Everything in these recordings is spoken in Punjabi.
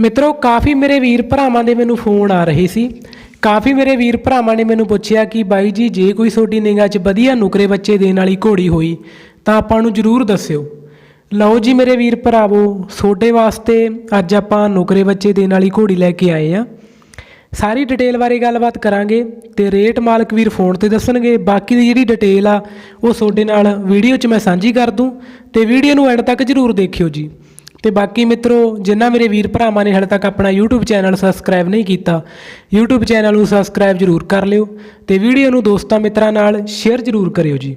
ਮਿੱਤਰੋ, ਕਾਫੀ ਮੇਰੇ ਵੀਰ ਭਰਾਵਾਂ ਦੇ ਮੈਨੂੰ ਫੋਨ ਆ ਰਹੇ ਸੀ। ਕਾਫੀ ਮੇਰੇ ਵੀਰ ਭਰਾਵਾਂ ਨੇ ਮੈਨੂੰ ਪੁੱਛਿਆ ਕਿ ਬਾਈ ਜੀ, ਜੇ ਕੋਈ ਤੁਹਾਡੀ ਨਿਗਾਹ 'ਚ ਵਧੀਆ ਨੁਕਰੇ ਬੱਚੇ ਦੇਣ ਵਾਲੀ ਘੋੜੀ ਹੋਈ, ਤਾਂ ਆਪਾਂ ਨੂੰ ਜਰੂਰ ਦੱਸਿਓ। ਲਓ ਜੀ ਮੇਰੇ ਵੀਰ ਭਰਾਵੋ, ਤੁਹਾਡੇ ਵਾਸਤੇ ਅੱਜ ਆਪਾਂ ਨੁਕਰੇ ਬੱਚੇ ਦੇਣ ਵਾਲੀ ਘੋੜੀ ਲੈ ਕੇ ਆਏ ਆ ਸਾਰੀ ਡਿਟੇਲ ਬਾਰੇ ਗੱਲਬਾਤ ਕਰਾਂਗੇ ਤੇ ਰੇਟ ਮਾਲਕ ਵੀਰ ਫੋਨ ਤੇ ਦੱਸਣਗੇ। ਬਾਕੀ ਦੀ ਜਿਹੜੀ ਡਿਟੇਲ ਆ, ਉਹ ਤੁਹਾਡੇ ਨਾਲ ਵੀਡੀਓ 'ਚ ਮੈਂ ਸਾਂਝੀ ਕਰ ਦੂੰ ਤੇ ਵੀਡੀਓ ਨੂੰ ਐਂਡ ਤੱਕ ਜਰੂਰ ਦੇਖਿਓ ਜੀ। ਤੇ ਬਾਕੀ ਮਿੱਤਰੋ, ਜਿਨ੍ਹਾਂ ਮੇਰੇ ਵੀਰ ਭਰਾਵਾਂ ਨੇ ਹਾਲੇ ਤੱਕ ਆਪਣਾ YouTube ਚੈਨਲ ਸਬਸਕ੍ਰਾਈਬ ਨਹੀਂ ਕੀਤਾ, YouTube ਚੈਨਲ ਨੂੰ ਸਬਸਕ੍ਰਾਈਬ ਜਰੂਰ ਕਰ ਲਿਓ ਤੇ ਵੀਡੀਓ ਨੂੰ ਦੋਸਤਾਂ ਮਿੱਤਰਾਂ ਨਾਲ ਸ਼ੇਅਰ ਜਰੂਰ ਕਰਿਓ ਜੀ।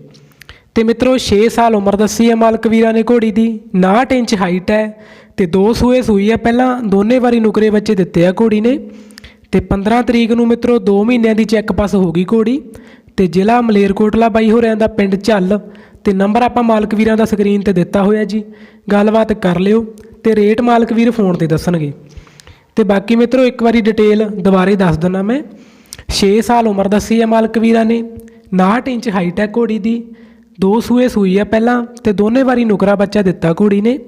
ਤੇ ਮਿੱਤਰੋ 6 ਸਾਲ ਉਮਰ ਦੱਸੀ ਹੈ ਮਾਲਕ ਵੀਰਾਂ ਨੇ ਘੋੜੀ ਦੀ 59 ਇੰਚ ਹਾਈਟ ਹੈ ਤੇ ਦੋ ਸੂਏ ਸੂਈ ਹੈ, ਪਹਿਲਾਂ ਦੋਨੇ ਵਾਰੀ ਨੁਕਰੇ ਬੱਚੇ ਦਿੱਤੇ ਆ ਘੋੜੀ ਨੇ। ਤੇ 15 ਤਰੀਕ ਨੂੰ ਮਿੱਤਰੋ 2 ਮਹੀਨਿਆਂ ਦੀ ਚੈੱਕ ਪਾਸ ਹੋ ਗਈ ਘੋੜੀ ਤੇ ਜ਼ਿਲ੍ਹਾ ਮਲੇਰਕੋਟਲਾ ਬਾਈ ਹੋਰਿਆਂ ਦਾ ਪਿੰਡ ਝੱਲ ਤੇ ਨੰਬਰ ਆਪਾਂ ਮਾਲਕ ਵੀਰਾਂ ਦਾ ਸਕਰੀਨ ਤੇ ਦਿੱਤਾ ਹੋਇਆ ਜੀ। ਗੱਲਬਾਤ ਕਰ ਲਿਓ ਤੇ ਰੇਟ ਮਾਲਕ ਵੀਰ ਫੋਨ ਤੇ ਦੱਸਣਗੇ। ਤੇ ਬਾਕੀ ਮਿੱਤਰੋ, ਇੱਕ ਵਾਰੀ ਡਿਟੇਲ ਦੁਬਾਰੇ ਦੱਸ ਦਿੰਦਾ ਮੈਂ। 6 ਸਾਲ ਉਮਰ ਦੱਸੀ ਹੈ ਮਾਲਕ ਵੀਰਾਂ ਨੇ। 59 ਇੰਚ ਹਾਈਟ ਹੈ ਘੋੜੀ ਦੀ। ਦੋ ਸੂਏ ਸੂਈ ਹੈ ਪਹਿਲਾਂ ਤੇ ਦੋਨੇ ਵਾਰੀ ਨੁਕਰਾ ਬੱਚਾ ਦਿੱਤਾ ਘੋੜੀ ਨੇ।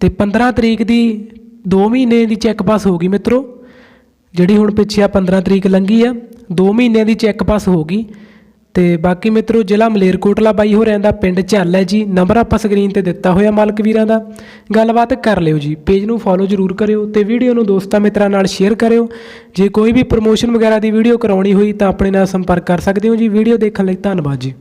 ਤੇ 15 ਤਰੀਕ ਦੀ 2 ਮਹੀਨੇ ਦੀ ਚੈੱਕ ਪਾਸ ਹੋ ਗਈ ਮਿੱਤਰੋ। ਜਿਹੜੀ ਹੁਣ ਪਿੱਛੇ ਆ 15 ਤਰੀਕ ਲੰਘੀ ਆ। 2 ਮਹੀਨਿਆਂ ਦੀ ਚੈੱਕ ਪਾਸ ਹੋ ਗਈ। ਤੇ ਬਾਕੀ ਮਿੱਤਰੋ, ਜ਼ਿਲ੍ਹਾ ਮਲੇਰਕੋਟਲਾ ਬਾਈ ਹੋ ਰਹਿੰਦਾ ਪਿੰਡ ਝੱਲ ਹੈ ਜੀ। ਨੰਬਰ ਆਪਾਂ ਸਕਰੀਨ ਤੇ ਦਿੱਤਾ ਹੋਇਆ ਮਾਲਕ ਵੀਰਾਂ ਦਾ। ਗੱਲਬਾਤ ਕਰ ਲਿਓ ਜੀ। ਪੇਜ ਨੂੰ ਫੋਲੋ ਜ਼ਰੂਰ ਕਰਿਓ ਤੇ ਵੀਡੀਓ ਨੂੰ ਦੋਸਤਾਂ ਮਿੱਤਰਾਂ ਨਾਲ ਸ਼ੇਅਰ ਕਰਿਓ। ਜੇ ਕੋਈ ਵੀ ਪ੍ਰੋਮੋਸ਼ਨ ਵਗੈਰਾ ਦੀ ਵੀਡੀਓ ਕਰਾਉਣੀ ਹੋਈ ਤਾਂ ਆਪਣੇ ਨਾਲ ਸੰਪਰਕ ਕਰ ਸਕਦੇ ਹੋ ਜੀ। ਵੀਡੀਓ ਦੇਖਣ ਲਈ ਧੰਨਵਾਦ ਜੀ।